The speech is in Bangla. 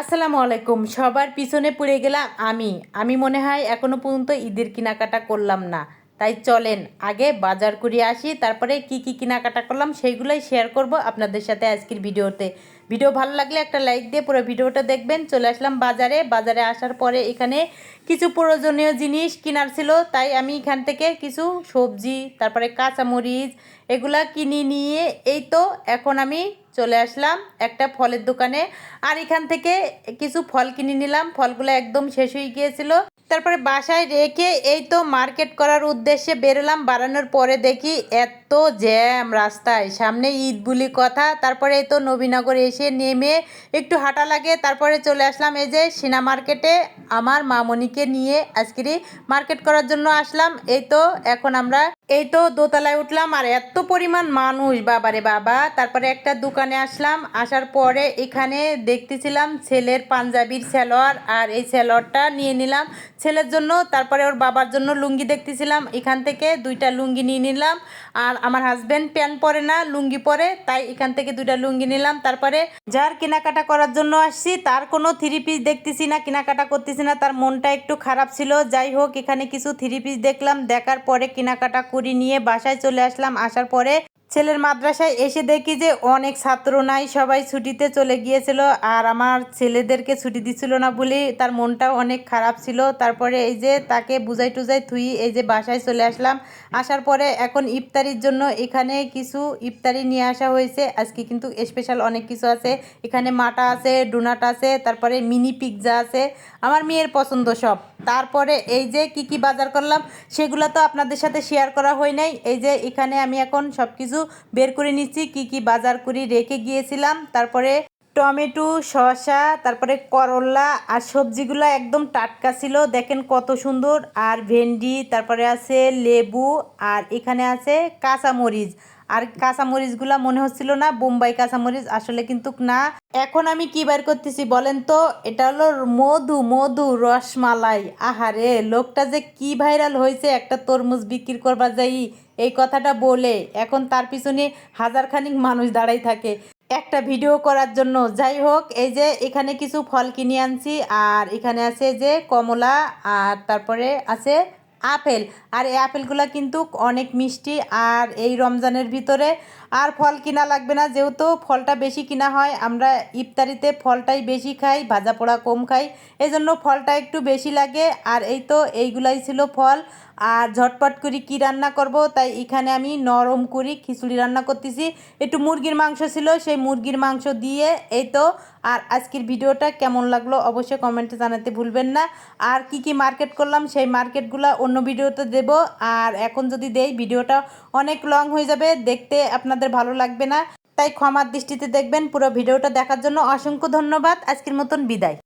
আসসালামু আলাইকুম। সবার পিছনে পড়ে গেলাম আমি। আমি মনে হয় এখনও পর্যন্ত ঈদের কেনাকাটা করলাম না। তাই চলেন, আগে বাজার করে আসি, তারপরে কি কি কেনাকাটা করলাম সেইগুলোই শেয়ার করব আপনাদের সাথে আজকের ভিডিওতে। ভিডিও ভালো লাগলে একটা লাইক দিয়ে পুরো ভিডিওটা দেখবেন। চলে আসলাম বাজারে। বাজারে আসার পরে এখানে কিছু প্রয়োজনীয় জিনিস কেনার ছিল, তাই আমি এখান থেকে কিছু সবজি, তারপরে কাঁচামরিচ এগুলা কিনে নিয়ে, এই তো এখন আমি চলে আসলাম একটা ফলের দোকানে। আর এখান থেকে কিছু ফল কিনে নিলাম। ফলগুলো একদম শেষ হয়ে গিয়েছিল। তারপরে বাসায় রেখে এই তো মার্কেট করার উদ্দেশ্যে বেরোলাম। বাড়ানোর পরে দেখি এত জ্যাম রাস্তায়। সামনে ঈদ বলি কথা, তারপরে তো নবীনগর এসে নেমে একটু হাঁটা লাগে, তারপরে চলে আসলাম এই যে সিনা মার্কেটে। আমার মামনিকে নিয়ে আজকেরই মার্কেট করার জন্য আসলাম। এই তো, এখন আমরা এই তো দোতলায় উঠলাম, আর এত পরিমাণ মানুষ, বাবারে বাবা। তারপরে একটা দোকানে আসলাম, আসার পরে এখানে দেখতেছিলাম ছেলের পাঞ্জাবির স্যালোয়ার আর এই স্যালোয়ারটা নিয়ে নিলাম ছেলের জন্য। তারপরে ওর বাবার জন্য লুঙ্গি দেখতেছিলাম, এখান থেকে দুইটা লুঙ্গি নিয়ে নিলাম। আর আমার হাজব্যান্ড প্যান্ট পরে না, লুঙ্গি পরে, তাই এখান থেকে দুইটা লুঙ্গি নিলাম। তারপরে যার কেনাকাটা করার জন্য আসছি, তার কোনো থ্রি পিস দেখতেছি না, কেনাকাটা করতেছি না, তার মনটা একটু খারাপ ছিল। যাই হোক, এখানে কিছু থ্রি পিস দেখলাম, দেখার পরে কেনাকাটা করি নিয়ে বাসায় চলে আসলাম। আসার পরে ছেলের মাদ্রাসায় এসে দেখি যে অনেক ছাত্র নাই, সবাই ছুটিতে চলে গিয়েছিল আর আমার ছেলেদেরকে ছুটি দিছিল না বলে তার মনটাও অনেক খারাপ ছিল। তারপরে এই যে তাকে বুঝাই টুজাই থুই এই যে বাসায় চলে আসলাম। আসার পরে এখন ইফতারির জন্য এখানে কিছু ইফতারি নিয়ে আসা হয়েছে। আজকে কিন্তু স্পেশাল অনেক কিছু আছে। এখানে মাটা আছে, ডোনাট আছে, তারপরে মিনি পিৎজা আছে। আমার মেয়ের পছন্দ সব। তারপরে এই যে কি কি বাজার করলাম, সেগুলো তো আপনাদের সাথে শেয়ার করা হয় নাই। এই যে এখানে আমি এখন সব কিছু বের করে নিচ্ছি কি কি বাজার করে রেখে গিয়েছিলাম। তারপরে টমেটো, শসা, তারপরে করলা আর সবজিগুলো একদম টাটকা ছিল। দেখেন কত সুন্দর। আর ভেন্ডি, তারপরে আছে লেবু আর এখানে আছে কাঁচামরিচ। আর কাঁচামরিচগুলো মনে হচ্ছিল না বোম্বাই কাঁচামরিচ, আসলে কিন্তু না। এখন আমি কি বার করতেছি বলেন তো? এটা হলো মধু মধু রসমালাই। আহারে, লোকটা যে কি ভাইরাল হয়েছে, একটা তরমুজ বিক্রি করবার যাই এই কথাটা বলে এখন তার পিছনে হাজার খানিক মানুষ দাঁড়াই থাকে। একটা ভিডিও করার জন্য। যাই হোক, এই যে এখানে কিছু ফল কিনে আনছি, আর এখানে আছে যে কমলা, আর তারপরে আছে আপেল। আর এই আপেলগুলো কিন্তু অনেক মিষ্টি, আর এই রমজানের ভিতরে আর ফল কিনা লাগবে না। যেহেতু ফলটা বেশি কিনা হয়, আমরা ইফতারিতে ফলটাই বেশি খাই ভাজা পোড়া কম খাই। এই জন্য ফলটা একটু বেশি লাগে, আর এই তো এইগুলাই ছিল ফল। আর ঝটপট করে কি রান্না করব? তাই এখানে আমি নরম করি খিচুড়ি রান্না করতেছি। একটু মুরগির মাংস ছিল, সেই মুরগির মাংস দিয়ে এই তো। আর আজকের ভিডিওটা কেমন লাগল অবশ্যই কমেন্টে জানাতে ভুলবেন না। আর কি কি মার্কেট করলাম, সেই মার্কেটগুলো অন্য ভিডিওতে দেব। আর এখন যদি দেই, ভিডিওটা অনেক লং হয়ে যাবে, দেখতে আপনাদের ভালো লাগবে না। তাই ক্ষমার দৃষ্টিতে দেখবেন পুরো ভিডিওটা দেখার জন্য অসংখ্য ধন্যবাদ। আজকের মতন বিদায়।